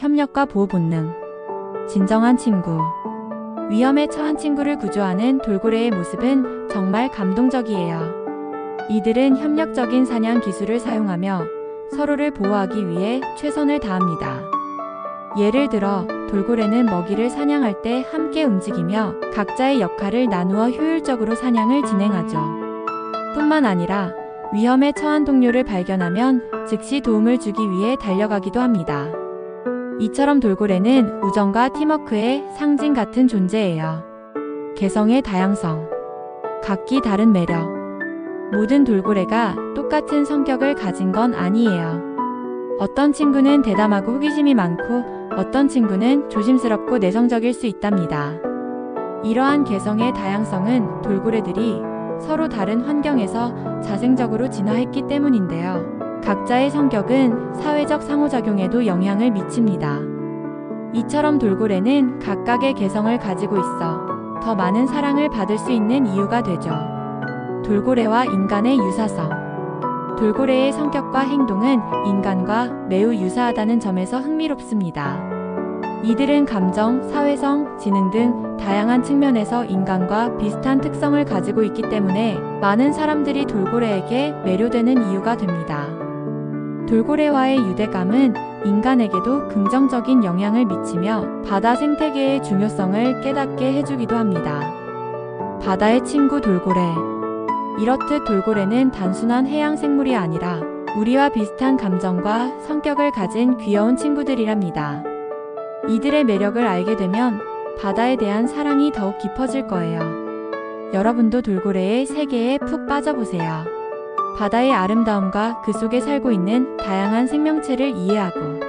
협력과 보호 본능. 진정한 친구. 위험에 처한 친구를 구조하는 돌고래의 모습은 정말 감동적이에요. 이들은 협력적인 사냥 기술을 사용하며 서로를 보호하기 위해 최선을 다합니다. 예를 들어 돌고래는 먹이를 사냥할 때 함께 움직이며 각자의 역할을 나누어 효율적으로 사냥을 진행하죠. 뿐만 아니라 위험에 처한 동료를 발견하면 즉시 도움을 주기 위해 달려가기도 합니다. 이처럼 돌고래는 우정과 팀워크의 상징 같은 존재예요. 개성의 다양성. 각기 다른 매력. 모든 돌고래가 똑같은 성격을 가진 건 아니에요. 어떤 친구는 대담하고 호기심이 많고 어떤 친구는 조심스럽고 내성적일 수 있답니다. 이러한 개성의 다양성은 돌고래들이 서로 다른 환경에서 자생적으로 진화했기 때문인데요. 각자의 성격은 사회적 상호작용에도 영향을 미칩니다. 이처럼 돌고래는 각각의 개성을 가지고 있어 더 많은 사랑을 받을 수 있는 이유가 되죠. 돌고래와 인간의 유사성. 돌고래의 성격과 행동은 인간과 매우 유사하다는 점에서 흥미롭습니다. 이들은 감정, 사회성, 지능 등 다양한 측면에서 인간과 비슷한 특성을 가지고 있기 때문에 많은 사람들이 돌고래에게 매료되는 이유가 됩니다. 돌고래와의 유대감은 인간에게도 긍정적인 영향을 미치며 바다 생태계의 중요성을 깨닫게 해주기도 합니다. 바다의 친구 돌고래. 이렇듯 돌고래는 단순한 해양 생물이 아니라 우리와 비슷한 감정과 성격을 가진 귀여운 친구들이랍니다. 이들의 매력을 알게 되면 바다에 대한 사랑이 더욱 깊어질 거예요. 여러분도 돌고래의 세계에 푹 빠져보세요. 바다의 아름다움과 그 속에 살고 있는 다양한 생명체를 이해하고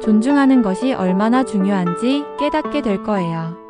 존중하는 것이 얼마나 중요한지 깨닫게 될 거예요.